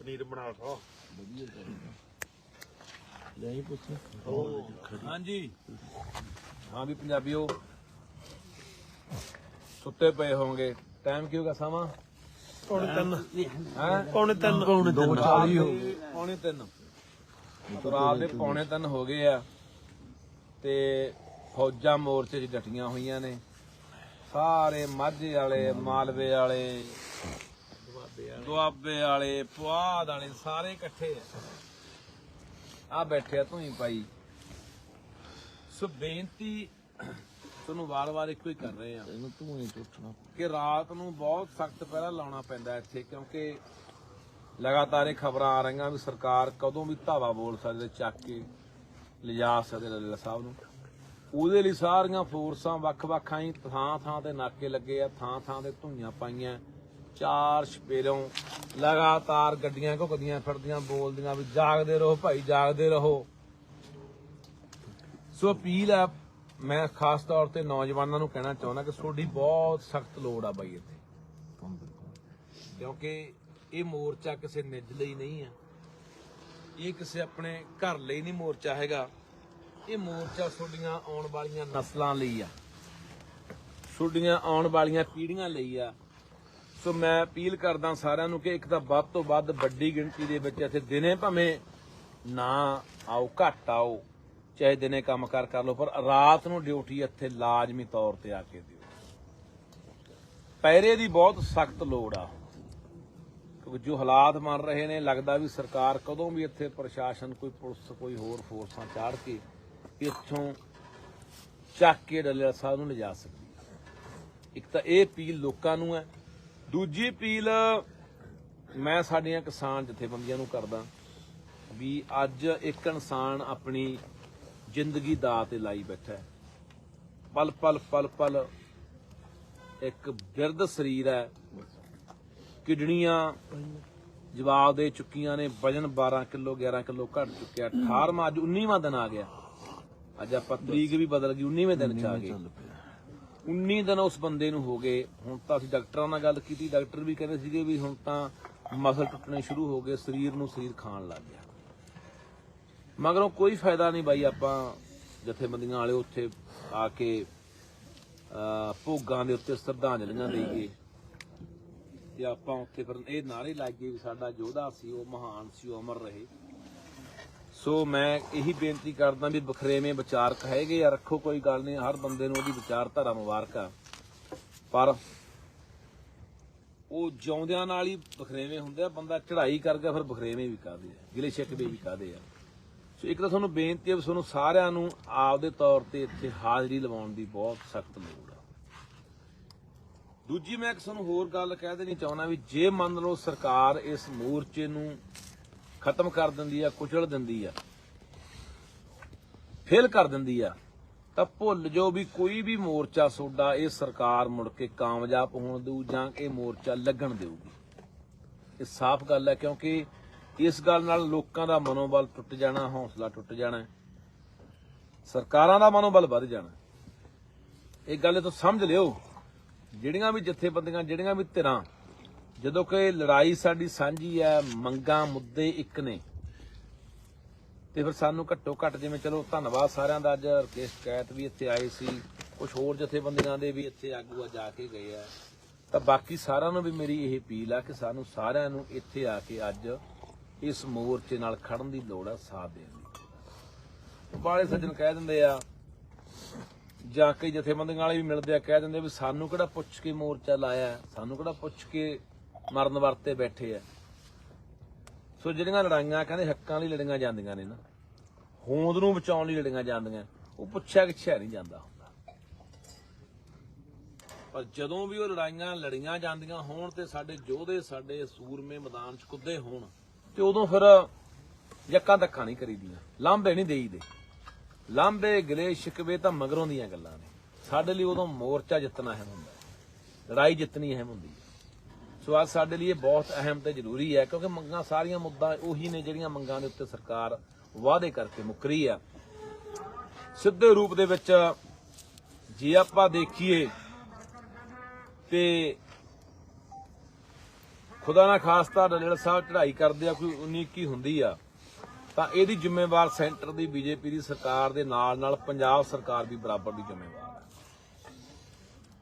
ਪਨੀਰ ਬਣਾ ਲਾ ਵਧੀਆ ਚਾਹੀਦਾ ਲੈ ਹੀ ਪੁੱਛ ਹਾਂਜੀ। ਹਾਂ ਵੀ ਪੰਜਾਬੀਓ ਸੁੱਤੇ ਪਏ ਹੋਵੋਗੇ। ਟਾਈਮ ਕੀ ਹੋਗਾ ਸਮਾਂ? ਪੌਣੇ ਤਿੰਨ। ਹੈ? ਪੌਣੇ ਤਿੰਨ। ਦੋ ਚਾਲੀ ਹੋ ਪੌਣੇ 3 ਰਾਤ ਦੇ ਪੌਣੇ 3 ਹੋ ਗਏ ਆ ਤੇ ਫੌਜਾਂ ਮੋਰਚੇ 'ਚ ਡਟੀਆਂ ਹੋਈਆਂ ਨੇ। ਸਾਰੇ ਮਾਝੇ ਵਾਲੇ ਮਾਲਵੇ ਵਾਲੇ ਦੁਆਬੇ ਵਾਲੇ ਪੁਆਧ ਵਾਲੇ ਸਾਰੇ ਇਕੱਠੇ ਆ। ਆ ਬੈਠੇ ਆ ਤੂੰ ਹੀ ਭਾਈ। ਸੋ ਬੇਨਤੀ ਤੁਹਾਨੂੰ ਵਾਰ-ਵਾਰ ਇੱਕੋ ਹੀ ਕਰ ਰਹੇ ਆ ਇਹਨੂੰ ਤੂੰ ਹੀ ਟੁੱਟਣਾ। ਕਿ ਰਾਤ ਨੂੰ ਬਹੁਤ ਸਖਤ ਪਹਿਰਾ ਲਾਉਣਾ ਪੈਂਦਾ ਇੱਥੇ ਕਿਉਂਕਿ ਲਗਾਤਾਰ ਇਹ ਖਬਰਾਂ ਆ ਰਹੀਆਂ ਵੀ ਸਰਕਾਰ ਕਦੋਂ ਵੀ ਧਾਵਾ ਬੋਲ ਸਕਦੇ ਚੱਕ ਕੇ ਲਿਜਾ ਸਕਦੇ ਲੱਲਾ ਸਾਹਿਬ ਨੂੰ। ਉਹਦੇ ਲਈ ਸਾਰੀਆਂ ਫੋਰਸਾਂ ਵੱਖ-ਵੱਖ ਆਈ ਥਾਂ ਥਾਂ ਤੇ ਨਾਕੇ ਲੱਗੇ ਆ ਥਾਂ ਥਾਂ ਤੇ ਧੁਈਆਂ ਪਾਈਆਂ। ਚਾਰ ਛਪੇਰੋਂ ਲਗਾਤਾਰ ਗੱਡੀਆਂ ਘੁੱਕਦੀਆਂ ਫਿਰਦੀਆਂ, ਬੋਲਦੀਆਂ ਵੀ ਜਾਗਦੇ ਰਹੋ ਭਾਈ, ਜਾਗਦੇ ਰਹੋ। ਸੋ ਅਪੀਲ ਆ ਮੈਂ ਖਾਸ ਤੌਰ ਤੇ ਨੌਜਵਾਨਾਂ ਨੂੰ ਕਹਿਣਾ ਚਾਹੁੰਦਾ ਕਿ ਤੁਹਾਡੀ ਬਹੁਤ ਸਖਤ ਲੋੜ ਆ ਬਾਈ ਇੱਥੇ। ਕਿਉਂਕਿ ਇਹ ਮੋਰਚਾ ਕਿਸੇ ਨਿੱਜ ਲਈ ਨਹੀਂ ਆ ਇਹ ਕਿਸੇ ਆਪਣੇ ਘਰ ਲਈ ਨਹੀਂ ਮੋਰਚਾ ਹੈਗਾ। ਇਹ ਮੋਰਚਾ ਤੁਹਾਡੀਆਂ ਆਉਣ ਵਾਲੀਆਂ ਨਸਲਾਂ ਲਈ ਆ। ਤੁਹਾਡੀਆਂ ਆਉਣ ਵਾਲੀਆਂ ਪੀੜ੍ਹੀਆਂ ਲਈ ਆ। ਸੋ ਮੈਂ ਅਪੀਲ ਕਰਦਾ ਸਾਰਿਆਂ ਨੂੰ ਕਿ ਇੱਕ ਤਾਂ ਵੱਧ ਤੋਂ ਵੱਧ ਵੱਡੀ ਗਿਣਤੀ ਦੇ ਵਿੱਚ ਇੱਥੇ ਦਿਨੇ ਭਾਵੇਂ ਨਾ ਆਓ, ਘੱਟ ਆਓ, ਚਾਹੇ ਦਿਨੇ ਕੰਮ ਕਰ ਕਰ ਲਓ, ਪਰ ਰਾਤ ਨੂੰ ਡਿਊਟੀ ਇੱਥੇ ਲਾਜ਼ਮੀ ਤੌਰ ਤੇ ਆ ਕੇ ਦਿਓ। ਪੈਰੇ ਦੀ ਬਹੁਤ ਸਖਤ ਲੋੜ ਆ। ਕਿਉਂਕਿ ਜੋ ਹਾਲਾਤ ਬਣ ਰਹੇ ਨੇ, ਲੱਗਦਾ ਵੀ ਸਰਕਾਰ ਕਦੋਂ ਵੀ ਇੱਥੇ ਪ੍ਰਸ਼ਾਸਨ ਕੋਈ ਪੁਲਿਸ, ਕੋਈ ਹੋਰ ਫੋਰਸਾਂ ਚਾੜ ਕੇ ਇੱਥੋਂ ਚੱਕ ਕੇ ਡੱਲੇਵਾਲ ਸਾਹਿਬ ਨੂੰ ਲਿਜਾ ਸਕਦੀ ਇੱਕ ਤਾਂ ਇਹ ਅਪੀਲ ਲੋਕਾਂ ਨੂੰ ਹੈ ਦੂਜੀ ਅਪੀਲ ਮੈਂ ਸਾਡੀਆਂ ਕਿਸਾਨ ਜਥੇਬੰਦੀਆਂ ਨੂੰ ਕਰਦਾ ਵੀ ਅੱਜ ਇੱਕ ਇਨਸਾਨ ਆਪਣੀ ਜ਼ਿੰਦਗੀ ਦਾਅ ਤੇ ਲਾਈ ਬੈਠਾ ਪਲ ਪਲ ਪਲ ਪਲ ਇੱਕ ਬਿਰਧ ਸਰੀਰ ਹੈ। ਕਿਡਨੀਆਂ ਜਵਾਬ ਦੇ ਚੁੱਕੀਆਂ ਨੇ, ਵਜਨ 12 ਕਿਲੋ 11 ਕਿਲੋ ਘਟ ਚੁੱਕਿਆ 18ਵਾਂ ਅੱਜ 19ਵਾਂ ਦਿਨ ਆ ਗਿਆ। ਅੱਜ ਆਪਾਂ ਤਰੀਕ ਵੀ ਬਦਲ ਗਈ 19ਵੇਂ ਦਿਨ ਚ ਆ ਗਏ। 19 ਦਿਨ ਉਸ ਬੰਦੇ ਨੂੰ ਹੋ ਗਏ। ਹੁਣ ਤਾਂ ਅਸੀਂ ਡਾਕਟਰਾਂ ਨਾਲ ਗੱਲ ਕੀਤੀ, ਡਾਕਟਰ ਵੀ ਕਹਿੰਦੇ ਸੀਗੇ ਵੀ ਹੁਣ ਤਾਂ ਮਸਲ ਟੁੱਟਣੇ ਸ਼ੁਰੂ ਹੋ ਗਏ, ਸਰੀਰ ਨੂੰ ਸਰੀਰ ਖਾਣ ਲੱਗ ਗਿਆ। ਮਗਰੋਂ ਕੋਈ ਫਾਇਦਾ ਨਹੀਂ ਬਾਈ, ਆਪਾਂ ਜਥੇਬੰਦੀਆਂ ਵਾਲੇ ਉੱਥੇ ਆ ਕੇ ਭੋਗਾਂ ਦੇ ਉੱਤੇ ਸ਼ਰਧਾਂਜਲੀਆਂ ਦੇਈਏ। ਤੇ ਆਪਾਂ ਉੱਥੇ ਫਿਰ ਇਹ ਨਾਰੇ ਲਾਈਏ ਵੀ ਸਾਡਾ ਯੋਧਾ ਸੀ, ਉਹ ਮਹਾਨ ਸੀ, ਉਹ ਅਮਰ ਰਹੇ। ਸੋ ਮੈਂ ਇਹੀ ਬੇਨਤੀ ਕਰਦਾ ਵੀ ਬਖਰੇਵੇਂ ਵਿਚਾਰਕ ਹੈਗੇ ਆ, ਰੱਖੋ ਕੋਈ ਗੱਲ ਨਹੀਂ, ਹਰ ਬੰਦੇ ਨੂੰ ਉਹਦੀ ਵਿਚਾਰਧਾਰਾ ਮੁਬਾਰਕ ਆ। ਪਰ ਉਹ ਜਿਉਂਦਿਆਂ ਨਾਲ ਹੀ ਬਖਰੇਵੇਂ ਹੁੰਦੇ ਆ, ਬੰਦਾ ਚੜ੍ਹਾਈ ਕਰ ਗਿਆ ਫਿਰ ਬਖਰੇਵੇਂ ਵੀ ਕਾਦੇ ਆ, ਗਿਲੇ ਸ਼ਿਕਵੇ ਵੀ ਕਾਦੇ ਆ। ਸੋ ਇੱਕ ਤਾਂ ਤੁਹਾਨੂੰ ਬੇਨਤੀ ਹੈ ਤੁਹਾਨੂੰ ਸਾਰਿਆਂ ਨੂੰ ਆਪਦੇ ਤੌਰ ਤੇ ਇੱਥੇ ਹਾਜ਼ਰੀ ਲਵਾਉਣ ਦੀ ਬਹੁਤ ਸਖਤ ਲੋੜ ਆ। ਦੂਜੀ ਮੈਂ ਇੱਕ ਤੁਹਾਨੂੰ ਹੋਰ ਗੱਲ ਕਹਿ ਦੇਣੀ ਚਾਹੁੰਦਾ ਵੀ ਜੇ ਮੰਨ ਲਓ ਸਰਕਾਰ ਇਸ ਮੋਰਚੇ ਨੂੰ ਖਤਮ ਕਰ ਦਿੰਦੀ ਆ, ਕੁਚਲ ਦਿੰਦੀ ਆ, ਫੇਲ ਕਰ ਦਿੰਦੀ ਆ, ਤਾਂ ਭੁੱਲ ਜੋ ਵੀ ਕੋਈ ਵੀ ਮੋਰਚਾ ਸੋਡਾ, ਇਹ ਸਰਕਾਰ ਮੁੜ ਕੇ ਕਾਮਯਾਬ ਹੋਣ ਦੇਊ ਜਾਂ ਕਿ ਮੋਰਚਾ ਲੱਗਣ ਦੇਊਗੀ। ਇਹ ਸਾਫ਼ ਗੱਲ ਹੈ ਕਿਉਂਕਿ ਇਸ ਗੱਲ ਨਾਲ ਲੋਕਾਂ ਦਾ ਮਨੋਬਲ ਟੁੱਟ ਜਾਣਾ, ਹੌਸਲਾ ਟੁੱਟ ਜਾਣਾ ਸਰਕਾਰਾਂ ਦਾ ਮਨੋਬਲ ਵੱਧ ਜਾਣਾ ਇਹ ਗੱਲ ਤੋਂ ਸਮਝ ਲਿਓ, ਜਿਹੜੀਆਂ ਵੀ ਜਥੇਬੰਦੀਆਂ, ਜਿਹੜੀਆਂ ਵੀ ਧਿਰਾਂ ਜਦੋਂ ਕਿ ਲੜਾਈ ਸਾਡੀ ਸਾਂਝੀ ਹੈ, ਮੰਗਾਂ, ਮੁੱਦੇ ਇੱਕ ਨੇ। ਤੇ ਫਿਰ ਸਾਨੂੰ ਘੱਟੋ ਘੱਟ ਜਿਵੇਂ ਚਲੋ ਧੰਨਵਾਦ ਸਾਰਿਆਂ ਦਾ, ਅੱਜ ਰਕੇਸ਼ ਕੈਤ ਵੀ ਇੱਥੇ ਆਏ ਸੀ ਕੁਝ ਹੋਰ ਜਥੇਬੰਦੀਆਂ ਦੇ ਵੀ ਇੱਥੇ ਆਗੂ ਆ, ਜਾ ਕੇ ਗਏ ਆ। ਤਾਂ ਬਾਕੀ ਸਾਰਿਆਂ ਨੂੰ ਵੀ ਮੇਰੀ ਇਹ ਅਪੀਲ ਆ ਕਿ ਸਾਨੂੰ ਸਾਰਿਆਂ ਨੂੰ ਇੱਥੇ ਆ ਕੇ ਅੱਜ ਇਸ ਮੋਰਚੇ ਨਾਲ ਖੜਨ ਦੀ ਲੋੜ ਆ, ਸਾਥ ਦੇਣ ਦੀ। ਬਾਲੇ ਸੱਜਣ ਕਹਿ ਦਿੰਦੇ ਆ, ਜਾਂ ਕਈ ਜਥੇਬੰਦੀਆਂ ਵਾਲੇ ਵੀ ਮਿਲਦੇ ਆ, ਕਹਿ ਦਿੰਦੇ ਵੀ ਸਾਨੂੰ ਕਿਹੜਾ ਪੁੱਛ ਕੇ ਮੋਰਚਾ ਲਾਇਆ, ਸਾਨੂੰ ਕਿਹੜਾ ਪੁੱਛ ਕੇ ਮਰਨ ਵਰਤੇ ਬੈਠੇ ਆ। ਸੋ ਜਿਹੜੀਆਂ ਲੜਾਈਆਂ ਕਹਿੰਦੇ ਹੱਕਾਂ ਲਈ ਲੜੀਆਂ ਜਾਂਦੀਆਂ ਨੇ ਨਾ, ਹੋਂਦ ਨੂੰ ਬਚਾਉਣ ਲਈ ਲੜੀਆਂ ਜਾਂਦੀਆਂ, ਉਹ ਪੁੱਛਿਆ ਕਿਛਿਆ ਨਹੀਂ ਜਾਂਦਾ ਹੁੰਦਾ। ਪਰ ਜਦੋਂ ਵੀ ਉਹ ਲੜਾਈਆਂ ਲੜੀਆਂ ਜਾਂਦੀਆਂ ਹੋਣ ਤੇ ਸਾਡੇ ਯੋਧੇ ਸਾਡੇ ਸੂਰਮੇ ਮੈਦਾਨ 'ਚ ਕੁੱਦੇ ਹੋਣ ਤੇ ਉਦੋਂ ਫਿਰ ਯੱਕਾਂ ਧੱਕਾਂ ਨਹੀਂ ਕਰੀਦੀਆਂ, ਲਾਂਭੇ ਨਹੀਂ ਦੇਈਦੇ। ਲਾਂਭੇ, ਗਲੇ, ਸ਼ਿਕਵੇ ਤਾਂ ਮਗਰੋਂ ਦੀਆਂ ਗੱਲਾਂ ਨੇ। ਸਾਡੇ ਲਈ ਉਦੋਂ ਮੋਰਚਾ ਜਿੱਤਣਾ ਅਹਿਮ ਹੁੰਦਾ ਲੜਾਈ ਜਿੱਤਣੀ ਅਹਿਮ ਹੁੰਦੀ ਹੈ। ਸੋ ਅੱਜ ਸਾਡੇ ਲਈ ਇਹ ਬਹੁਤ ਅਹਿਮ ਤੇ ਜ਼ਰੂਰੀ ਹੈ, ਕਿਉਂਕਿ ਮੰਗਾਂ ਸਾਰੀਆਂ ਮੁੱਦਾ ਉਹੀ ਨੇ ਜਿਹੜੀਆਂ ਮੰਗਾਂ ਦੇ ਉੱਤੇ ਸਰਕਾਰ ਵਾਅਦੇ ਕਰਕੇ ਮੁੱਕਰੀ ਆ ਸਿੱਧੇ ਰੂਪ ਦੇ ਵਿੱਚ ਜੇ ਆਪਾਂ ਦੇਖੀਏ ਤੇ ਖੁਦਾ ਨਾ ਖਾਸਤਾ ਡੱਲੇਵਾਲ ਸਾਹਿਬ ਚੜ੍ਹਾਈ ਕਰਦੇ ਆ, ਕੋਈ 19 ਕੀ ਹੁੰਦੀ ਆ, ਤਾਂ ਇਹਦੀ ਜ਼ਿੰਮੇਵਾਰ ਸੈਂਟਰ ਦੀ ਬੀਜੇਪੀ ਦੀ ਸਰਕਾਰ ਦੇ ਨਾਲ ਨਾਲ ਪੰਜਾਬ ਸਰਕਾਰ ਵੀ ਬਰਾਬਰ ਦੀ ਜ਼ਿੰਮੇਵਾਰ ਹੈ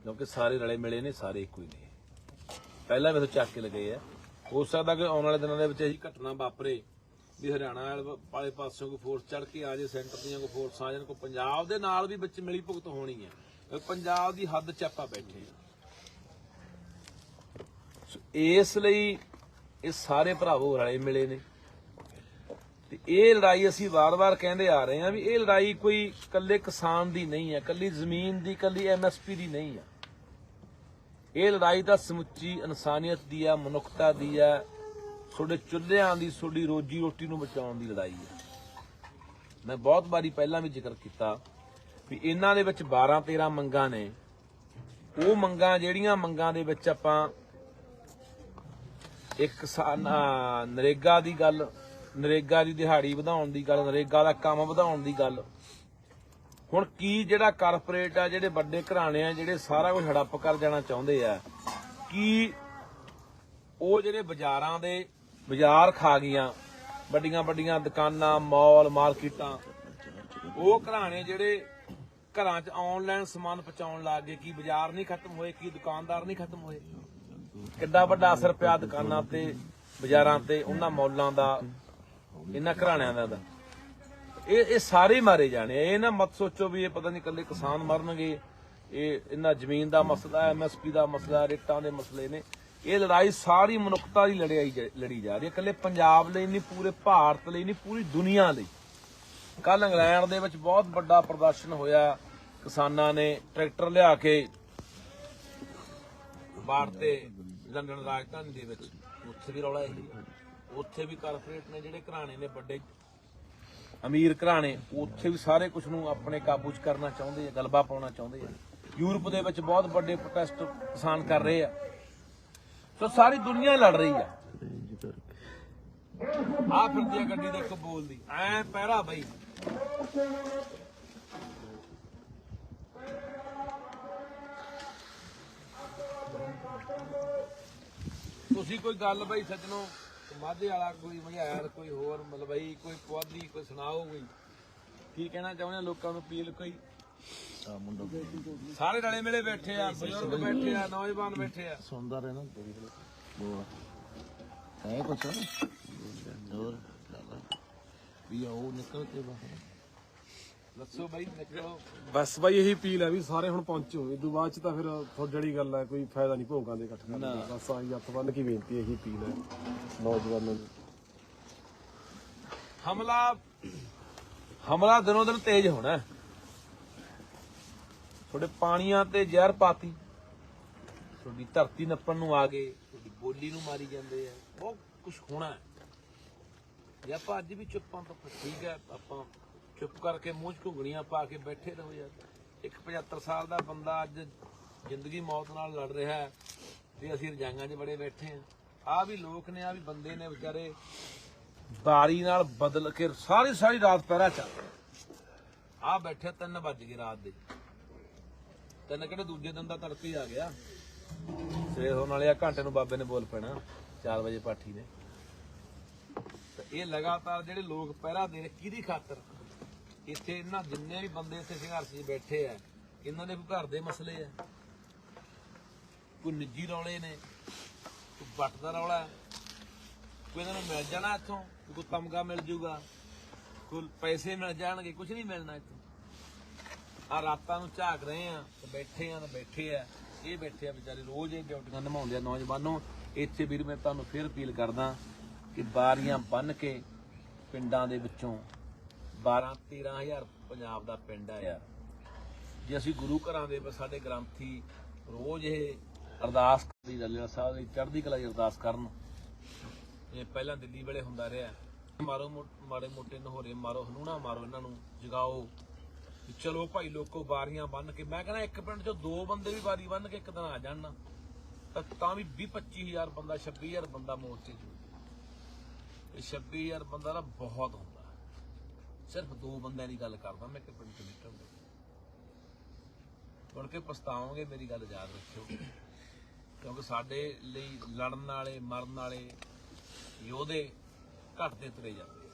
ਕਿਉਂਕਿ ਸਾਰੇ ਰਲੇ ਮਿਲੇ ਨੇ, ਸਾਰੇ ਇੱਕੋ ਹੀ ਨੇ। ਪਹਿਲਾਂ ਵੀ ਤੋਂ ਚੱਕ ਕੇ ਲਗੇ ਆ। ਹੋ ਸਕਦਾ ਕਿ ਆਉਣ ਵਾਲੇ ਦਿਨਾਂ ਦੇ ਵਿੱਚ ਇਹੀ ਘਟਨਾ ਵਾਪਰੇ ਵੀ ਹਰਿਆਣਾ ਵਾਲੇ ਵਾਲੇ ਪਾਸਿਓਂ ਕੋਈ ਫੋਰਸ ਚੜ ਕੇ ਆ ਜੇ ਸੈਂਟਰ ਦੀਆਂ ਕੋਈ ਫੋਰਸ ਆ ਜਾਣ, ਕੋਈ ਪੰਜਾਬ ਦੇ ਨਾਲ ਵੀ ਵਿੱਚ ਮਿਲੀ ਭੁਗਤ ਹੋਣੀ ਹੈ ਪੰਜਾਬ ਦੀ ਹੱਦ ਚ ਆਪਾਂ ਬੈਠੇ ਇਸ ਲਈ ਇਹ ਸਾਰੇ ਭਰਾਵੋ ਰਲੇ ਮਿਲੇ ਨੇ। ਤੇ ਇਹ ਲੜਾਈ ਅਸੀਂ ਵਾਰ-ਵਾਰ ਕਹਿੰਦੇ ਆ ਰਹੇ ਹਾਂ ਵੀ ਇਹ ਲੜਾਈ ਕੋਈ ਇਕੱਲੇ ਕਿਸਾਨ ਦੀ ਨਹੀਂ ਹੈ ਇਕੱਲੀ ਜ਼ਮੀਨ ਦੀ, ਇਕੱਲੀ ਐਮਐਸਪੀ ਦੀ ਨਹੀਂ ਹੈ ਇਹ ਲੜਾਈ ਤਾਂ ਸਮੁੱਚੀ ਇਨਸਾਨੀਅਤ ਦੀ ਆ, ਮਨੁੱਖਤਾ ਦੀ ਆ। ਤੁਹਾਡੇ ਚੁੱਲ੍ਹਿਆਂ ਦੀ, ਤੁਹਾਡੀ ਰੋਜੀ ਰੋਟੀ ਨੂੰ ਬਚਾਉਣ ਦੀ ਲੜਾਈ ਹੈ ਮੈਂ ਬਹੁਤ ਵਾਰੀ ਪਹਿਲਾਂ ਵੀ ਜ਼ਿਕਰ ਕੀਤਾ ਵੀ ਇਹਨਾਂ ਦੇ ਵਿੱਚ 12 13 ਮੰਗਾਂ ਨੇ। ਉਹ ਮੰਗਾਂ, ਜਿਹੜੀਆਂ ਮੰਗਾਂ ਦੇ ਵਿੱਚ ਆਪਾਂ ਇੱਕ ਨਰੇਗਾ ਦੀ ਗੱਲ, ਨਰੇਗਾ ਦੀ ਦਿਹਾੜੀ ਵਧਾਉਣ ਦੀ ਗੱਲ, ਨਰੇਗਾ ਦਾ ਕੰਮ ਵਧਾਉਣ ਦੀ ਗੱਲ ਹੁਣ ਕੀ ਜਿਹੜਾ ਕਾਰਪੋਰੇਟ ਆ, ਜਿਹੜੇ ਵੱਡੇ ਘਰਾਣੇ ਆ, ਜਿਹੜੇ ਸਾਰਾ ਕੁਝ ਹੜੱਪ ਕਰ ਜਾਣਾ ਚਾਹੁੰਦੇ ਆ, ਕੀ ਉਹ ਜਿਹੜੇ ਬਾਜ਼ਾਰਾਂ ਦੇ ਬਾਜ਼ਾਰ ਖਾ ਗਈਆਂ, ਵੱਡੀਆਂ ਵੱਡੀਆਂ ਦੁਕਾਨਾਂ ਮਾਲ ਮਾਰਕੀਟਾਂ ਉਹ ਘਰਾਣੇ ਜਿਹੜੇ ਘਰਾਂ 'ਚ ਆਨਲਾਈਨ ਸਮਾਨ ਪਹੁੰਚਾਉਣ ਲੱਗ ਗਏ, ਕੀ ਬਾਜ਼ਾਰ ਨਹੀਂ ਖਤਮ ਹੋਏ, ਕੀ ਦੁਕਾਨਦਾਰ ਨਹੀਂ ਖਤਮ ਹੋਏ? ਕਿੱਡਾ ਵੱਡਾ ਅਸਰ ਪਿਆ ਦੁਕਾਨਾਂ ਤੇ, ਬਾਜ਼ਾਰਾਂ ਤੇ, ਉਹਨਾਂ ਮੌਲਾਂ ਦਾ, ਇਹਨਾਂ ਘਰਾਣਿਆਂ ਦਾ ਦਾ। ਇਹ ਇਹ ਸਾਰੇ ਮਾਰੇ ਜਾਣੇ ਇਹ ਨਾ ਮਤ ਸੋਚੋ ਵੀ ਇਹ ਪਤਾ ਨਹੀਂ ਇਕੱਲੇ ਕਿਸਾਨ ਮਰਨਗੇ, ਇਹ ਇਹਨਾਂ ਜ਼ਮੀਨ ਦਾ ਮਸਲਾ ਐਮਐਸਪੀ ਦਾ ਮਸਲਾ, ਰੇਟਾਂ ਦੇ ਮਸਲੇ ਨੇ। ਇਹ ਲੜਾਈ ਸਾਰੀ ਮਨੁੱਖਤਾ ਦੀ ਲੜਾਈ ਲੜੀ ਜਾ ਰਹੀ ਹੈ। ਇਕੱਲੇ ਪੰਜਾਬ ਲਈ ਨਹੀਂ ਪੂਰੇ ਭਾਰਤ ਲਈ ਨਹੀਂ ਪੂਰੀ ਦੁਨੀਆ ਲਈ। ਕੱਲ ਇੰਗਲੈਂਡ ਦੇ ਵਿੱਚ ਬਹੁਤ ਵੱਡਾ ਪ੍ਰਦਰਸ਼ਨ ਹੋਇਆ। ਕਿਸਾਨਾਂ ਨੇ ਟਰੈਕਟਰ ਲਿਆ ਕੇ ਬਾਹਰ ਤੇ ਲੰਡਨ, ਰਾਜਧਾਨੀ ਦੇ ਵਿੱਚ। ਉੱਥੇ ਵੀ ਰੌਲਾ ਇਹੀ ਉੱਥੇ ਵੀ ਕਾਰਪੋਰੇਟ ਨੇ ਜਿਹੜੇ ਘਰਾਣੇ ਨੇ ਵੱਡੇ ਅਮੀਰ ਘਰਾਣੇ, ਉੱਥੇ ਵੀ ਸਾਰੇ ਕੁਝ ਨੂੰ ਆਪਣੇ ਕਾਬੂ 'ਚ ਕਰਨਾ ਚਾਹੁੰਦੇ ਆ, ਗਲਬਾ ਪਾਉਣਾ ਚਾਹੁੰਦੇ ਆ। ਯੂਰਪ ਦੇ ਵਿੱਚ ਬਹੁਤ ਵੱਡੇ ਪ੍ਰੋਟੈਸਟ ਕਿਸਾਨ ਕਰ ਰਹੇ ਆ। ਸੋ ਸਾਰੀ ਦੁਨੀਆ ਲੜ ਰਹੀ ਆ। ਆ ਫਿਰਦੀ ਆ ਗੱਡੀ ਦੇਖੋ ਬੋਲਦੀ ਐ ਪਹਿਰਾ ਬਈ। ਤੁਸੀਂ ਕੋਈ ਗੱਲ ਬਈ ਸੱਜਣੋ ਮਾਝੇ ਵਾਲਾ ਕੋਈ ਮਝਾਇਰ ਕੋਈ ਹੋਰ ਮਤਲਬ ਬਈ ਕੋਈ ਪੁਆਧੀ ਕੋਈ ਸੁਣਾਓ ਕੋਈ। ਕੀ ਕਹਿਣਾ ਚਾਹੁੰਦੇ ਆ ਲੋਕਾਂ ਨੂੰ ਅਪੀਲ ਕੋਈ? ਆ ਮੁੰਡਾ ਸਾਰੇ ਰਲੇ ਮਿਲੇ ਬੈਠੇ ਆ ਬਜ਼ੁਰਗ ਬੈਠੇ ਆ ਨੌਜਵਾਨ ਬੈਠੇ ਆ। ਸੁਣਦਾ ਰਹਿਣਾ ਬੋਲ ਹੈ ਕੁਛ? ਹੋਰ? ਵੀ ਆਓ ਨਿਕਲ ਕੇ ਬਾਹਰ। ਦੱਸੋ ਬਈ ਨਿਕਲੋ ਬਸ ਬਾਈ ਇਹੀ ਅਪੀਲ ਹੈ ਵੀ ਸਾਰੇ ਹੁਣ ਪਹੁੰਚੋ। ਇਹ ਤੋਂ ਬਾਅਦ ਚ ਤਾਂ ਫਿਰ ਤੁਹਾਡੀ ਜਿਹੜੀ ਗੱਲ ਹੈ ਕੋਈ ਫਾਇਦਾ ਨਹੀਂ ਭੋਗਾਂ ਦੇ ਇਕੱਠ ਕਰਨ ਦਾ। ਬਸ ਆਹੀ ਹੱਥ ਬੰਨ ਕੇ ਬੇਨਤੀ ਇਹੀ ਅਪੀਲ ਹੈ ਨੌਜਵਾਨਾਂ ਨੂੰ। ਹਮਲਾ ਹਮਲਾ ਦਿਨੋਂ ਦਿਨ ਤੇਜ਼ ਹੋਣਾ। ਤੁਹਾਡੇ ਪਾਣੀਆਂ ਤੇ ਜ਼ਹਿਰ ਪਾਤੀ। ਤੁਹਾਡੀ ਧਰਤੀ ਨੱਪਣ ਨੂੰ ਆ ਗਏ ਤੁਹਾਡੀ ਬੋਲੀ ਨੂੰ ਮਾਰੀ ਜਾਂਦੇ ਆ। ਬਹੁਤ ਕੁਝ ਹੋਣਾ ਹੈ। ਜੇ ਆਪਾਂ ਅੱਜ ਵੀ ਚੁੱਪਾਂ ਤਾਂ ਠੀਕ ਹੈ ਆਪਾਂ ਚੁੱਪ ਕਰਕੇ ਮੂੰਹ 'ਚ ਘੁੰਗਣੀਆਂ ਪਾ ਕੇ ਬੈਠੇ ਰਹੋ ਯਾਰ। ਇੱਕ 75 ਸਾਲ ਦਾ ਬੰਦਾ ਅੱਜ ਜ਼ਿੰਦਗੀ ਮੌਤ ਨਾਲ ਲੜ ਰਿਹਾ ਹੈ ਤੇ ਅਸੀਂ ਰਜਾਈਆਂ 'ਚ ਬੜੇ ਬੈਠੇ ਆ ਆ ਵੀ ਲੋਕ ਨੇ ਆ ਵੀ ਬੰਦੇ ਨੇ ਵਿਚਾਰੇ। ਬਾਰੀ ਨਾਲ ਬਦਲ ਕੇ ਸਾਰੀ ਸਾਰੀ ਰਾਤ ਪਹਿਰਾ ਚੱਲ ਆ ਬੈਠੇ 3 ਵੱਜ ਗਏ ਰਾਤ ਦੇ। ਤਿੰਨ ਕਿਹੜੇ ਦੂਜੇ ਦਿਨ ਦਾ ਤੜਕੇ ਆ ਗਿਆ। ਸਵੇਰ ਹੋਣ ਵਾਲੇ ਆ, ਘੰਟੇ ਨੂੰ ਬਾਬੇ ਨੇ ਬੋਲ ਪੈਣਾ 4 ਵਜੇ ਪਾਠੀ ਨੇ। ਤੇ ਇਹ ਲਗਾਤਾਰ ਜਿਹੜੇ ਲੋਕ ਪਹਿਰਾ ਦੇ ਰਹੇ ਕਿਹਦੀ ਖਾਤਰ? ਇੱਥੇ ਇਹਨਾਂ ਜਿੰਨੇ ਵੀ ਬੰਦੇ ਇੱਥੇ ਸੰਘਰਸ਼ 'ਚ ਬੈਠੇ ਆ, ਇਹਨਾਂ ਦੇ ਕੋਈ ਘਰ ਦੇ ਮਸਲੇ ਆ। ਕੋਈ ਨਿੱਜੀ ਰੌਲੇ ਨੇ, ਕੋਈ ਵੱਟ ਦਾ ਰੌਲਾ ਕੋਈ ਇਹਨਾਂ ਨੂੰ ਮਿਲ ਜਾਣਾ ਇੱਥੋਂ, ਕੋਈ ਤਮਗਾ ਮਿਲ ਜੂਗਾ, ਕੋਈ ਪੈਸੇ ਮਿਲ ਜਾਣਗੇ ਕੁਝ ਨਹੀਂ ਮਿਲਣਾ ਇੱਥੋਂ। ਆ ਰਾਤਾਂ ਨੂੰ ਝਾਕ ਰਹੇ ਆ, ਤੇ ਬੈਠੇ ਆ ਤੇ ਬੈਠੇ ਆ, ਇਹ ਬੈਠੇ ਆ ਵਿਚਾਰੇ ਰੋਜ਼ ਇਹ ਡਿਊਟੀਆਂ ਨਿਭਾਉਂਦੇ ਆ ਨੌਜਵਾਨੋ। ਇੱਥੇ ਵੀਰ, ਮੈਂ ਤੁਹਾਨੂੰ ਫੇਰ ਅਪੀਲ ਕਰਦਾ ਕਿ ਬਾਰੀਆਂ ਬੰਨ ਕੇ ਪਿੰਡਾਂ ਦੇ ਵਿੱਚੋਂ 12 13000 ਪੰਜਾਬ ਦਾ ਪਿੰਡ ਆ ਯਾਰ। ਜੇ ਅਸੀਂ ਗੁਰੂ ਘਰਾਂ ਦੇ ਸਾਡੇ ਗ੍ਰੰਥੀ ਰੋਜ਼ ਇਹ ਅਰਦਾਸ ਕਰਦੀ ਲੱਲਾ ਸਾਹਿਬ ਦੀ ਚੜ੍ਹਦੀ ਕਲਾ ਦੀ ਅਰਦਾਸ ਕਰਨ। ਇਹ ਪਹਿਲਾਂ ਦਿੱਲੀ ਵੇਲੇ ਹੁੰਦਾ ਰਿਹਾ। ਮਾਰੋ ਮਾੜੇ ਮੋਟੇ ਨਹੋਰੇ ਮਾਰੋ, ਹਨੂਣਾ ਮਾਰੋ ਇਹਨਾਂ ਨੂੰ, ਜਗਾਓ। ਚਲੋ ਭਾਈ ਲੋਕੋ ਬਾਰੀਆਂ ਬੰਨ ਕੇ, ਮੈਂ ਕਹਿੰਦਾ ਇੱਕ ਪਿੰਡ ਚੋਂ ਦੋ ਬੰਦੇ ਵੀ ਵਾਰੀ ਬੰਨ ਕੇ ਇੱਕ ਦਿਨ ਆ ਜਾਣ ਨਾ, ਤਾਂ ਤਾਂ ਵੀ 20 25000 ਬੰਦਾ 26000 ਬੰਦਾ ਮੋਰਚੇ 'ਚ। ਇਹ 26000 ਬੰਦਾ ਨਾ ਬਹੁਤ ਹੁੰਦਾ। ਸਿਰਫ ਦੋ ਬੰਦਿਆਂ ਦੀ ਗੱਲ ਕਰਦਾ ਮੈਂ ਇੱਕ ਪਿੰਡ 'ਚ ਨਿਕਲਦਾ ਮੁੜ ਕੇ ਪਛਤਾਓਗੇ, ਮੇਰੀ ਗੱਲ ਯਾਦ ਰੱਖਿਓ। ਕਿਉਂਕਿ ਸਾਡੇ ਲਈ ਲੜਨ ਵਾਲੇ, ਮਰਨ ਵਾਲੇ ਯੋਧੇ ਘਟਦੇ ਤੁਰੇ ਜਾਂਦੇ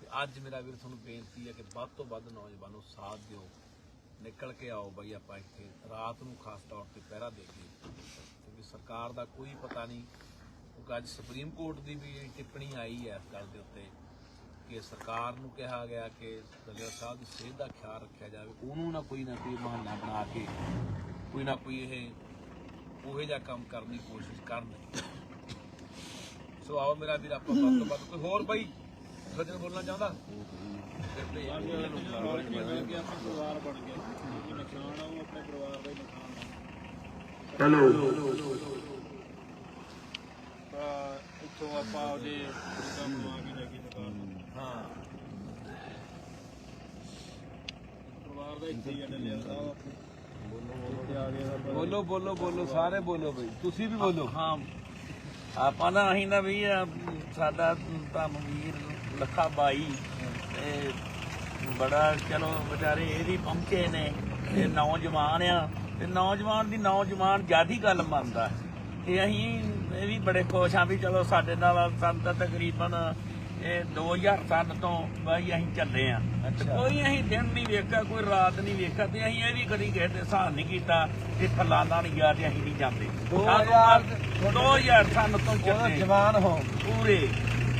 ਤੇ ਅੱਜ ਮੇਰਾ ਵੀਰ ਤੁਹਾਨੂੰ ਬੇਨਤੀ ਹੈ ਕਿ ਵੱਧ ਤੋਂ ਵੱਧ ਨੌਜਵਾਨੋ, ਸਾਥ ਦਿਓ। ਨਿਕਲ ਕੇ ਆਓ ਬਈ ਆਪਾਂ ਇੱਥੇ। ਰਾਤ ਨੂੰ ਖਾਸ ਤੌਰ ਤੇ ਪਹਿਰਾ ਦੇ ਕੇ। ਕਿਉਂਕਿ ਸਰਕਾਰ ਦਾ ਕੋਈ ਪਤਾ ਨਹੀਂ। ਕਿਉਂਕਿ ਅੱਜ ਸੁਪਰੀਮ ਕੋਰਟ ਦੀ ਵੀ ਟਿੱਪਣੀ ਆਈ ਹੈ ਇਸ ਗੱਲ ਦੇ ਉੱਤੇ। ਕਿ ਸਰਕਾਰ ਨੂੰ ਕਿਹਾ ਗਿਆ ਕਿ ਦਲਿਆ ਸਾਹਿਬ ਦੀ ਸਿਹਤ ਦਾ ਖਿਆਲ ਰੱਖਿਆ ਜਾਵੇ ਉਹਨੂੰ ਨਾ ਕੋਈ ਨਾ ਕੋਈ ਬਹਾਨਾ ਬਣਾ ਕੇ ਕੋਈ ਨਾ ਕੋਈ ਇਹ ਉਹੇ ਜਿਹਾ ਕੰਮ ਕਰਨ ਦੀ ਕੋਸ਼ਿਸ਼ ਕਰਨ। ਸੋ ਆਓ ਮੇਰਾ ਵੀਰ ਆਪਾਂ ਵੱਧ ਤੋਂ ਵੱਧ ਕੋਈ ਹੋਰ ਬਈ ਸੱਜਣ ਬੋਲਣਾ ਚਾਹੁੰਦਾ? ਫਿਰ ਤੇ ਪਰਿਵਾਰ ਬਣ ਗਿਆ ਜੋ ਨੁਕਸਾਨ ਆ ਉਹ ਆਪਣੇ ਪਰਿਵਾਰ ਦਾ ਹੀ ਨੁਕਸਾਨ ਆ। ਇੱਥੋਂ ਆਪਾਂ ਉਹਦੇ ਕੰਮ ਨੂੰ ਆ ਕੇ ਲੈ ਕੇ ਦੁਕਾਨ ਹਾਂ ਦਾ ਇੱਥੇ ਹੀ ਸਾਹਿਬ ਤਾਂ ਬੋਲੋ ਬੋਲੋ ਬੋਲੋ ਸਾਰੇ ਬੋਲੋ ਬਈ। ਤੁਸੀਂ ਵੀ ਬੋਲੋ। ਹਾਂ। ਆਪਾਂ ਦਾ ਅਸੀਂ ਦਾ ਵੀ ਸਾਡਾ ਧੰਮਵੀਰ ਲੱਖਾ ਬਾਈ ਤੇ ਬੜਾ ਚਲੋ ਵਿਚਾਰੇ ਇਹ ਵੀ ਪਹੁੰਚੇ ਨੇ ਤੇ ਨੌਜਵਾਨ ਆ। ਤੇ ਨੌਜਵਾਨ ਦੀ ਨੌਜਵਾਨ ਜਿਆਦੀ ਗੱਲ ਮੰਨਦਾ। ਤੇ ਅਸੀਂ ਇਹ ਵੀ ਬੜੇ ਖੁਸ਼ ਆ ਵੀ ਚਲੋ ਸਾਡੇ ਨਾਲ ਸੰਤ ਤਕਰੀਬਨ ਇਹ 2000 ਸਾਲ ਤੋਂ ਬਾਈ ਅਸੀਂ ਚੱਲੇ ਆ। ਕੋਈ ਅਸੀਂ ਦਿਨ ਨਹੀਂ ਵੇਖਿਆ ਕੋਈ ਰਾਤ ਨਹੀਂ ਵੇਖਿਆ ਤੇ ਅਸੀਂ ਇਹ ਵੀ ਕਦੀ ਕਿਸੇ ਦੇ ਹਿਸਾਬ ਨਹੀਂ ਕੀਤਾ ਕਿ ਫਲਾਣਾ ਨਹੀਂ ਗਿਆ ਤੇ ਅਸੀਂ ਨਹੀਂ ਜਾਂਦੇ। 2000 ਸਾਲ ਤੋਂ ਚੱਲੇ। ਜਵਾਨ ਹੋ। ਪੂਰੇ।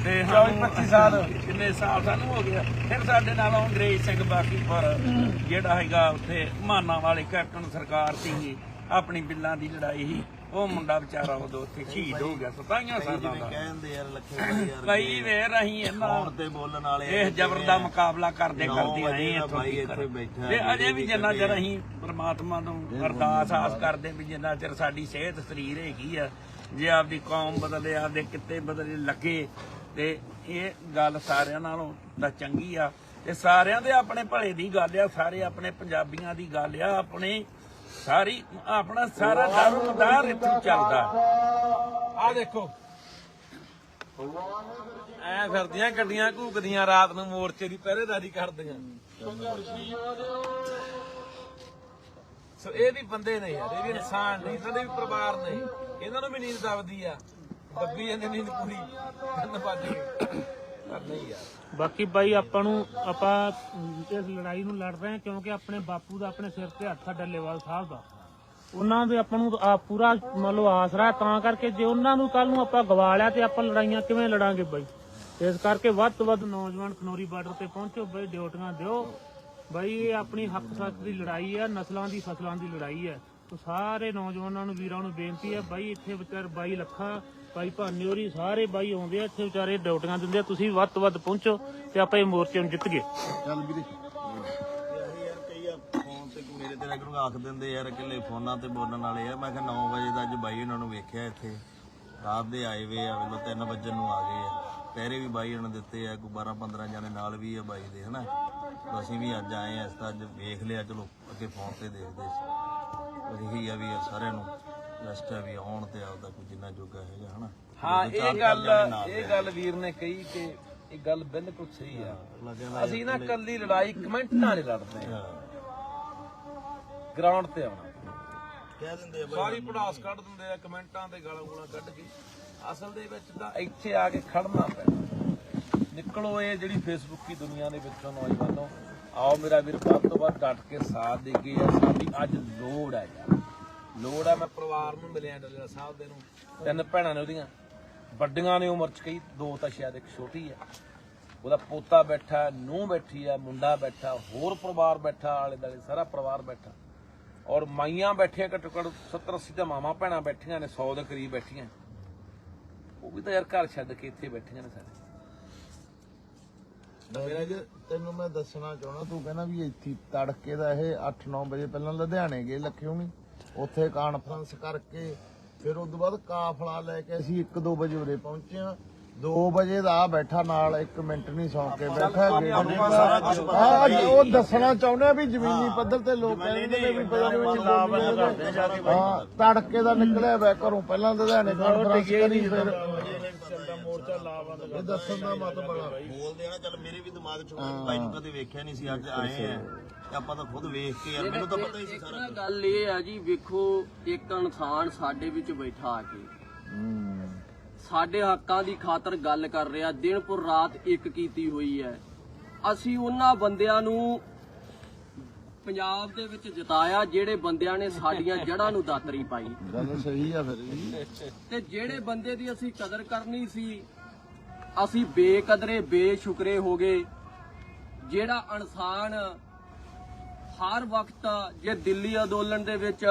ਤੇ 24 25 ਸਾਲ। ਕਿੰਨੇ ਸਾਲ ਸਾਨੂੰ ਹੋ ਗਿਆ ਫਿਰ ਸਾਡੇ ਨਾਲ ਅੰਗਰੇਜ਼ ਸਿੰਘ ਬਾਕੀ ਪਰ ਜਿਹੜਾ ਹੈਗਾ ਉੱਥੇ ਮਾਨਾ ਵਾਲੇ ਕੈਪਟਨ ਸਰਕਾਰ ਸੀ ਆਪਣੀ ਬਿੱਲਾਂ ਦੀ ਲੜਾਈ ਸੀ। ਉਹ ਮੁੰਡਾ ਵਿਚਾਰਾ ਉਦੋਂ ਉੱਥੇ ਸ਼ਹੀਦ ਹੋ ਗਿਆ 27 ਸਾਲਾਂ ਦਾ। ਕਹਿੰਦੇ ਯਾਰ ਲੱਖੇ ਬਾਈ ਯਾਰ ਕਈ ਵੇਰ ਅਸੀਂ ਇਹਨਾਂ ਤੇ ਬੋਲਣ ਵਾਲੇ ਇਹ ਜ਼ਬਰ ਦਾ ਮੁਕਾਬਲਾ ਕਰਦੇ ਕਰਦੇ ਆਏ ਦਾ ਇੱਥੋਂ ਬੈਠਾ ਤੇ ਅਜੇ ਵੀ ਜਿੰਨਾ ਚਿਰ ਅਸੀਂ ਪ੍ਰਮਾਤਮਾ ਨੂੰ ਅਰਦਾਸ ਆਸ ਕਰਦੇ ਵੀ ਜਿੰਨਾ ਚਿਰ ਸਾਡੀ ਸਿਹਤ ਸਰੀਰ ਹੈਗੀ ਆ ਜੇ ਆਪਦੀ ਕੌਮ ਬਦਲੇ ਆਪਦੇ ਕਿੱਤੇ ਬਦਲੇ ਲੱਗੇ ਤੇ ਇਹ ਗੱਲ ਸਾਰਿਆਂ ਨਾਲੋਂ ਤਾਂ ਚੰਗੀ ਆ। ਤੇ ਸਾਰਿਆਂ ਦੇ ਆਪਣੇ ਭਲੇ ਦੀ ਗੱਲ ਆ ਸਾਰੇ ਆਪਣੇ ਪੰਜਾਬੀਆਂ ਦੀ ਗੱਲ ਆ ਆਪਣੇ ਸਾਰੀ, ਆਪਣਾ ਸਾਰਾ ਦਰਮਦਾਰ ਇੱਥੇ ਚੱਲਦਾ। ਆ ਦੇਖੋ। ਐ ਫਿਰਦੀਆਂ ਗੱਡੀਆਂ ਘੂਕਦੀਆਂ, ਰਾਤ ਨੂੰ ਮੋਰਚੇ ਦੀ ਪਹਿਰੇਦਾਰੀ ਕਰਦੀਆਂ। ਸੋ ਇਹ ਵੀ ਬੰਦੇ ਨੇ ਯਾਰ, ਇਹ ਵੀ ਇਨਸਾਨ ਨੇ, ਇਹਨਾਂ ਵੀ ਪਰਿਵਾਰ ਨੇ। ਇਹਨਾਂ ਨੂੰ ਵੀ ਨੀਂਦ ਦਬਦੀ ਆ। ਦੱਬੀ ਜਾਂਦੀ ਨੀਂਦ ਪੂਰੀ। ਤਿੰਨ ਵੱਜ ਗਏ ਪਰ ਨਹੀਂ ਯਾਰ। ਬਾਕੀ ਬਾਈ ਆਪਾਂ ਨੂੰ, ਆਪਾਂ ਇਸ ਲੜਾਈ ਨੂੰ ਲੜ ਰਹੇ ਹਾਂ, ਕਿਉਂਕਿ ਆਪਣੇ ਬਾਪੂ ਦਾ ਆਪਣੇ ਸਿਰ ਤੇ ਹੱਥ ਡੱਲੇਵਾਲ ਸਾਹਿਬ ਦਾ। ਉਹਨਾਂ ਦੇ ਆਪਾਂ ਨੂੰ ਆ ਪੂਰਾ ਮੰਨ ਲਓ ਆਸਰਾ ਤਾਂ ਕਰਕੇ ਜੇ ਉਹਨਾਂ ਨੂੰ ਕੱਲ ਨੂੰ ਆਪਾਂ ਗਵਾ ਲਿਆ ਤੇ ਆਪਾਂ ਲੜਾਈਆਂ ਕਿਵੇਂ ਲੜਾਂਗੇ ਬਾਈ? ਇਸ ਕਰਕੇ ਵੱਧ ਤੋਂ ਵੱਧ ਨੌਜਵਾਨ ਖਨੋਰੀ ਬਾਰਡਰ ਤੇ ਪਹੁੰਚੋ ਬਈ, ਡਿਊਟੀਆਂ ਦਿਓ। ਬਾਈ, ਇਹ ਆਪਣੀ ਹੱਕ ਸੱਚ ਦੀ ਲੜਾਈ ਹੈ ਨਸਲਾਂ ਦੀ ਫਸਲਾਂ ਦੀ ਲੜਾਈ ਹੈ ਤੋ ਸਾਰੇ ਨੌਜਵਾਨਾਂ ਨੂੰ, ਵੀਰਾਂ ਨੂੰ ਬੇਨਤੀ ਹੈ ਬਾਈ, ਇੱਥੇ ਵਿਚਾਰ ਬਾਈ ਲੱਖਾਂ ਬਾਈ ਭਾਨੀ ਹੋਰੀ ਸਾਰੇ ਬਾਈ ਆਉਂਦੇ ਆ ਇੱਥੇ ਵਿਚਾਰੇ ਡਿਊਟੀਆਂ ਦਿੰਦੇ ਆ। ਤੁਸੀਂ ਵੱਧ ਤੋਂ ਵੱਧ ਪਹੁੰਚੋ ਤੇ ਆਪਾਂ ਇਹ ਮੋਰਚੇ ਨੂੰ ਜਿੱਤ ਗਏ। ਚੱਲ ਵੀਰੇ। ਯਾਰ ਕਈ ਆ ਫੋਨ ਤੇ ਮੇਰੇ ਤੇ ਲੱਗੂ ਆਖ ਦਿੰਦੇ ਯਾਰ ਕਿਲੇ ਫੋਨਾਂ ਤੇ ਬੋਲਣ ਵਾਲੇ ਆ ਮੈਂ ਕਿਹਾ 9 ਵਜੇ ਦਾ ਅੱਜ ਬਾਈ ਉਹਨਾਂ ਨੂੰ ਵੇਖਿਆ ਇੱਥੇ ਰਾਤ ਦੇ ਆਏ ਵੇ ਆ ਵੇਲੋ 3 ਵਜੇ ਨੂੰ ਆ ਗਏ ਆ ਪਹਿਰੇ ਵੀ ਬਾਈ ਉਹਨਾਂ ਦਿੱਤੇ ਆ ਕੋਈ 12 15 ਜਾਣੇ ਨਾਲ ਵੀ ਆ ਬਾਈ ਦੇ ਹਨਾ ਤੇ ਅਸੀਂ ਵੀ ਅੱਜ ਆਏ ਆ ਇਸ ਤਾਂ ਅੱਜ ਵੇਖ ਲਿਆ ਚਲੋ ਅੱਗੇ ਫੋਨ ਤੇ ਦੇਖਦੇ ਸੀ ਇਹੀ ਆ ਵੀ ਯਾਰ ਸਾਰਿਆਂ ਨੂੰ। ਰੈਸਟ ਆ ਵੀ ਆਉਣ ਤੇ ਆਪਦਾ ਕੋਈ ਜਿੰਨਾ ਜੋਗਾ ਹੈਗਾ ਹਨਾ? ਹਾਂ ਦੋ ਇਹ ਗੱਲ ਇਹ ਗੱਲ ਵੀਰ ਨੇ ਕਹੀ ਕਿ ਇਹ ਗੱਲ ਬਿਲਕੁਲ ਸਹੀ ਆ। ਅਸੀਂ ਨਾ ਕੱਲੀ ਲੜਾਈ ਕਮੈਂਟ ਨਾਲ ਨਹੀਂ ਲੜਦੇ। ਹਾਂ। ਗਰਾਊਂਡ ਤੇ ਆਉਣਾ। ਕਹਿ ਦਿੰਦੇ ਆ ਸਾਰੀ ਪੜਾਸ ਕੱਢ ਦਿੰਦੇ ਆ ਕਮੈਂਟਾਂ ਤੇ ਗਾਲਾਂ ਗੂਲਾਂ ਕੱਢ ਕੇ। ਅਸਲ ਦੇ ਵਿੱਚ ਤਾਂ ਇੱਥੇ ਆ ਕੇ ਖੜਨਾ ਪੈਣਾ। ਨਿਕਲੋ ਇਹ ਜਿਹੜੀ ਫੇਸਬੁੱਕੀ ਦੁਨੀਆ ਦੇ ਵਿੱਚੋਂ ਨੌਜਵਾਨੋ। ਆਓ ਮੇਰਾ ਵੀਰ ਵੱਧ ਤੋਂ ਵੱਧ ਡਟ ਕੇ ਸਾਥ ਦੇ ਕੇ ਸਾਡੀ ਅੱਜ ਲੋੜ ਹੈ ਯਾਰ। ਲੋੜ ਆ ਮੈਂ ਪਰਿਵਾਰ ਨੂੰ ਮਿਲਿਆ ਡੱਲੇਵਾਲ ਸਾਹਿਬ ਦੇ ਨੂੰ। ਤਿੰਨ ਭੈਣਾਂ ਨੇ ਉਹਦੀਆਂ। ਵੱਡੀਆਂ ਨੇ ਉਮਰ ਚ ਕਈ, ਦੋ ਤਾਂ ਸ਼ਾਇਦ ਇੱਕ ਛੋਟੀ ਆ। ਉਹਦਾ ਪੋਤਾ ਬੈਠਾ, ਨੂੰਹ ਬੈਠੀ ਆ, ਮੁੰਡਾ ਬੈਠਾ, ਹੋਰ ਪਰਿਵਾਰ ਬੈਠਾ, ਆਲੇ ਦਾਲੇ ਸਾਰਾ ਪਰਿਵਾਰ ਬੈਠਾ। ਔਰ ਮਾਈਆਂ ਬੈਠੀਆਂ ਘੱਟੋ ਘੱਟ 70 80 ਤਾਂ ਮਾਵਾਂ ਭੈਣਾਂ ਬੈਠੀਆਂ ਨੇ 100 ਦੇ ਕਰੀਬ ਬੈਠੀਆਂ। ਉਹ ਵੀ ਤਾਂ ਯਾਰ ਘਰ ਛੱਡ ਕੇ ਇੱਥੇ ਬੈਠੀਆਂ ਨੇ ਸਾਰੇ। ਮੇਰਾ ਜੀ, ਤੈਨੂੰ ਮੈਂ ਦੱਸਣਾ ਚਾਹਣਾ ਤੂੰ ਕਹਿੰਦਾ ਵੀ ਇੱਥੇ ਤੜਕੇ ਦਾ ਇਹ 8-9 ਵਜੇ ਪਹਿਲਾਂ ਲੁਧਿਆਣੇ ਗਏ ਲੱਖਿਓਣੀ ਉੱਥੇ ਕਾਨਫਰੰਸ ਕਰਕੇ ਫਿਰ ਉਸ ਤੋਂ ਬਾਅਦ ਕਾਫਲਾ ਲੈ ਕੇ ਅਸੀਂ 1-2 ਵਜੇ ਉਰੇ ਪਹੁੰਚੇ ਆ 2 ਵਜੇ ਦਾ ਆ ਬੈਠਾ ਨਾਲ 1 ਮਿੰਟ ਨਹੀਂ ਸੌਂ ਕੇ ਬੈਠਾ। ਆ ਉਹ ਦੱਸਣਾ ਚਾਹੁੰਦੇ ਆ ਵੀ ਜ਼ਮੀਨੀ ਪੱਧਰ ਤੇ ਲੋਕ ਕਹਿੰਦੇ ਨੇ ਵੀ ਪਤਾ ਨਹੀਂ ਹਾਂ। ਤੜਕੇ ਦਾ ਨਿਕਲਿਆ ਵੈ ਘਰੋਂ ਪਹਿਲਾਂ ਲੁਧਿਆਣੇ ਕਾਨਫਰੰਸ ਕਰੀ ਫਿਰ। ਮੋਰਚਾ ਲਾਵਾਂਗੇ ਇਹ ਦੱਸਣ ਦਾ ਮਤਲਬ ਬੋਲਦੇ ਆ ਨਾ ਚੱਲ ਮੇਰੇ ਵੀ ਦਿਮਾਗ ਚ ਹੋਇਆ। ਬਾਈ ਨੂੰ ਕਦੇ ਵੇਖਿਆ ਨਹੀਂ ਸੀ ਅੱਜ ਆਏ ਆ ਤੇ ਆਪਾਂ ਤਾਂ ਖੁਦ ਵੇਖ ਕੇ ਯਾਰ ਮੈਨੂੰ ਤਾਂ ਪਤਾ ਹੀ ਸੀ ਇੱਕ ਸਾਰਾ ਨਾ ਗੱਲ ਇਹ ਆ ਜੀ ਵੇਖੋ ਇੱਕ ਇਨਸਾਨ ਸਾਡੇ ਵਿੱਚ ਬੈਠਾ ਆ ਕੇ। ਸਾਡੇ ਹੱਕਾਂ ਦੀ ਖਾਤਰ ਗੱਲ ਕਰ ਰਿਹਾ। ਦਿਨ ਪੁਰ ਰਾਤ ਇੱਕ ਕੀਤੀ ਹੋਈ ਹੈ। ਅਸੀਂ ਉਹਨਾਂ ਬੰਦਿਆਂ ਨੂੰ ਪੰਜਾਬ ਦੇ ਵਿੱਚ ਜਿਤਾਇਆ ਜਿਹੜੇ ਬੰਦਿਆਂ ਨੇ ਸਾਡੀਆਂ ਜੜ੍ਹਾਂ ਨੂੰ ਦਾਤਰੀ ਪਾਈ। ਗੱਲ ਸਹੀ ਆ ਫਿਰ ਤੇ ਜਿਹੜੇ ਬੰਦੇ ਦੀ ਅਸੀਂ ਕਦਰ ਕਰਨੀ ਸੀ ਅਸੀਂ ਬੇਕਦਰੇ ਬੇਸ਼ੁਕਰੇ ਹੋ ਗਏ। ਜਿਹੜਾ ਇਨਸਾਨ ਹਰ ਵਕਤ ਜੇ ਦਿੱਲੀ ਅੰਦੋਲਨ ਦੇ ਵਿੱਚ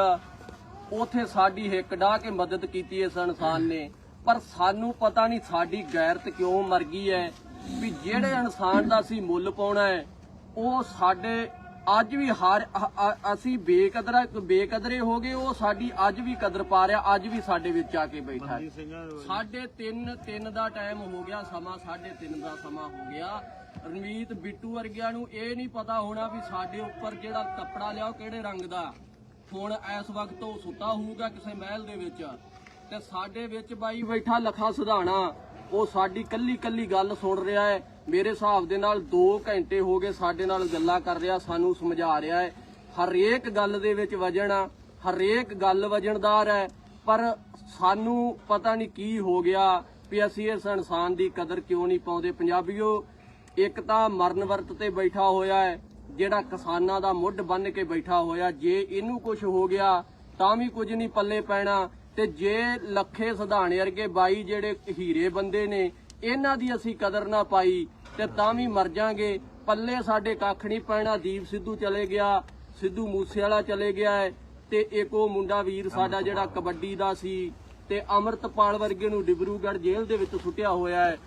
ਉਥੇ ਸਾਡੀ ਹਿੱਕ ਢਾਹ ਕੇ ਮਦਦ ਕੀਤੀ ਇਸ ਇਨਸਾਨ ਨੇ ਪਰ ਸਾਨੂੰ ਪਤਾ ਨਹੀਂ ਸਾਡੀ ਗੈਰਤ ਕਿਉਂ ਮਰ ਗਈ ਹੈ ਵੀ ਜਿਹੜੇ ਇਨਸਾਨ ਦਾ ਅਸੀਂ ਮੁੱਲ ਪਾਉਣਾ ਹੈ ਉਹ ਸਾਡੇ ਅੱਜ ਵੀ ਹਰ ਅਸੀਂ ਬੇਕਦਰਾ ਬੇਕਦਰੇ ਹੋ ਗਏ ਉਹ ਸਾਡੀ ਅੱਜ ਵੀ ਕਦਰ ਪਾ ਰਿਹਾ ਅੱਜ ਵੀ ਸਾਡੇ ਵਿੱਚ ਆ ਕੇ ਬੈਠਾ ਸਾਢੇ 3 3 ਦਾ ਟਾਈਮ ਹੋ ਗਿਆ ਸਮਾਂ ਸਾਢੇ 3 ਦਾ ਸਮਾਂ ਹੋ ਗਿਆ। ਰਣਵੀਤ ਬਿੱਟੂ ਵਰਗਿਆਂ ਨੂੰ ਇਹ ਨਹੀਂ ਪਤਾ ਹੋਣਾ ਵੀ ਸਾਡੇ ਉੱਪਰ ਜਿਹੜਾ ਕੱਪੜਾ ਲਿਆ ਉਹ ਕਿਹੜੇ ਰੰਗ ਦਾ। ਹੁਣ ਇਸ ਵਕਤ ਉਹ ਸੁੱਤਾ ਹੋਊਗਾ ਕਿਸੇ ਮਹਿਲ ਦੇ ਵਿੱਚ। ਤੇ ਸਾਡੇ ਵਿੱਚ ਬਾਈ ਬੈਠਾ ਲਖਾ ਸੁਧਾਣਾ। ਉਹ ਸਾਡੀ ਕੱਲੀ ਕੱਲੀ ਗੱਲ ਸੁਣ ਰਿਹਾ ਹੈ। ਮੇਰੇ ਹਿਸਾਬ ਦੇ ਨਾਲ 2 ਘੰਟੇ ਹੋ ਗਏ ਸਾਡੇ ਨਾਲ ਗੱਲਾਂ ਕਰ ਰਿਹਾ, ਸਾਨੂੰ ਸਮਝਾ ਰਿਹਾ ਹੈ। ਹਰੇਕ ਗੱਲ ਦੇ ਵਿੱਚ ਵਜਣ ਆ, ਹਰੇਕ ਗੱਲ ਵਜਣਦਾਰ ਹੈ। ਪਰ ਸਾਨੂੰ ਪਤਾ ਨਹੀਂ ਕੀ ਹੋ ਗਿਆ ਵੀ ਅਸੀਂ ਇਸ ਇਨਸਾਨ ਦੀ ਕਦਰ ਕਿਉਂ ਨਹੀਂ ਪਾਉਂਦੇ। ਪੰਜਾਬੀਓ, ਇੱਕ ਤਾਂ ਮਰਨ ਵਰਤ ਤੇ ਬੈਠਾ ਹੋਇਆ ਹੈ, ਜਿਹੜਾ ਕਿਸਾਨਾਂ ਦਾ ਮੁੱਢ ਬੰਨ ਕੇ ਬੈਠਾ ਹੋਇਆ, ਜੇ ਇਹਨੂੰ ਕੁਝ ਹੋ ਗਿਆ ਤਾਂ ਵੀ ਕੁਝ ਨਹੀਂ ਪੱਲੇ ਪੈਣਾ। ਤੇ ਜੇ ਲੱਖੇ ਸਧਾਣੇ ਵਰਗੇ ਬਾਈ ਜਿਹੜੇ ਹੀਰੇ ਬੰਦੇ ਨੇ ਇਹਨਾਂ ਦੀ ਅਸੀਂ ਕਦਰ ਨਾ ਪਾਈ ਤੇ ਤਾਂ ਵੀ ਮਰ ਜਾਾਂਗੇ। ਪੱਲੇ ਸਾਡੇ ਕੱਖ ਨਹੀਂ ਪੈਣਾ ਦੀਪ ਸਿੱਧੂ ਚਲੇ ਗਿਆ ਸਿੱਧੂ ਮੂਸੇ ਵਾਲਾ ਚਲੇ ਗਿਆ ਹੈ ਤੇ ਇੱਕ ਉਹ ਮੁੰਡਾ ਵੀਰ ਸਾਡਾ ਜਿਹੜਾ ਕਬੱਡੀ ਦਾ ਸੀ ਤੇ ਅਮਰਤਪਾਲ ਵਰਗੇ ਨੂੰ ਡਿਬਰੂਗੜ੍ਹ ਜੇਲ੍ਹ ਦੇ ਵਿੱਚ ਸੁੱਟਿਆ ਹੋਇਆ ਹੈ।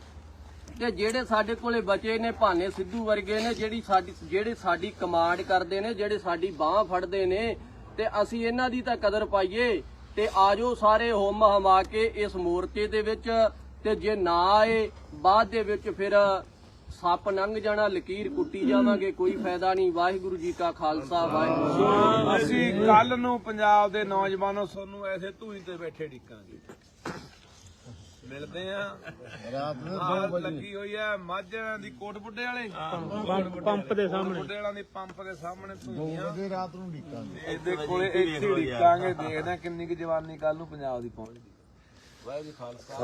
ਤੇ ਜਿਹੜੇ ਸਾਡੇ ਕੋਲੇ ਬਚੇ ਨੇ ਭਾਨੇ ਸਿੱਧੂ ਵਰਗੇ ਨੇ ਜਿਹੜੀ ਸਾਡੀ ਜਿਹੜੇ ਸਾਡੀ ਕਮਾਂਡ ਕਰਦੇ ਨੇ ਜਿਹੜੇ ਸਾਡੀ ਬਾਹ ਫੜਦੇ ਨੇ ਤੇ ਅਸੀਂ ਇਹਨਾਂ ਦੀ ਤਾਂ ਕਦਰ ਪਾਈਏ। ਤੇ ਆਜੋ ਸਾਰੇ ਹੁਮ ਹਮਾ ਕੇ ਇਸ ਮੋਰਚੇ ਦੇ ਵਿੱਚ ਤੇ ਜੇ ਨਾ ਆਏ ਬਾਅਦ ਦੇ ਵਿੱਚ ਫਿਰ ਸੱਪ ਲੰਘ ਜਾਣਾ ਲਕੀਰ ਕੁੱਟੀ ਜਾਵਾਂਗੇ ਕੋਈ ਫਾਇਦਾ ਨਹੀਂ। ਵਾਹਿਗੁਰੂ ਜੀ ਕਾ ਖਾਲਸਾ ਵਾਹਿਗੁਰੂ। ਅਸੀਂ ਕੱਲ ਨੂੰ ਪੰਜਾਬ ਦੇ ਨੌਜਵਾਨੋ ਤੁਹਾਨੂੰ ਐਸੇ ਧੂਈ ਤੇ ਬੈਠੇ ਡਿੱਕਾਂਗੇ ਮਿਲਦੇ ਆ। ਰਾਤ ਨੂੰ ਆਹ ਲੱਗੀ ਹੋਈ ਆ ਮਾਝਾਂ ਦੀ ਕੋਟ ਬੁੱਢੇ ਵਾਲੇ। ਪੰਪ ਦੇ ਸਾਹਮਣੇ। ਬੁੱਢੇ ਵਾਲਾਂ ਦੀ ਪੰਪ ਦੇ ਸਾਹਮਣੇ ਧੂਈਆਂ ਵਜੇ ਰਾਤ ਨੂੰ ਢੀਕਾਂਗੇ ਇਹਦੇ ਕੋਲੇ ਇੱਥੇ ਡਿੱਕਾਂਗੇ ਦੇਖਦੇ ਆ ਕਿੰਨੀ ਕੁ ਜਵਾਨੀ ਕੱਲ ਨੂੰ ਪੰਜਾਬ ਦੀ ਪਹੁੰਚਦੀ ਵਾਹਿਗੁਰੂ ਜੀ ਖਾਲਸਾ।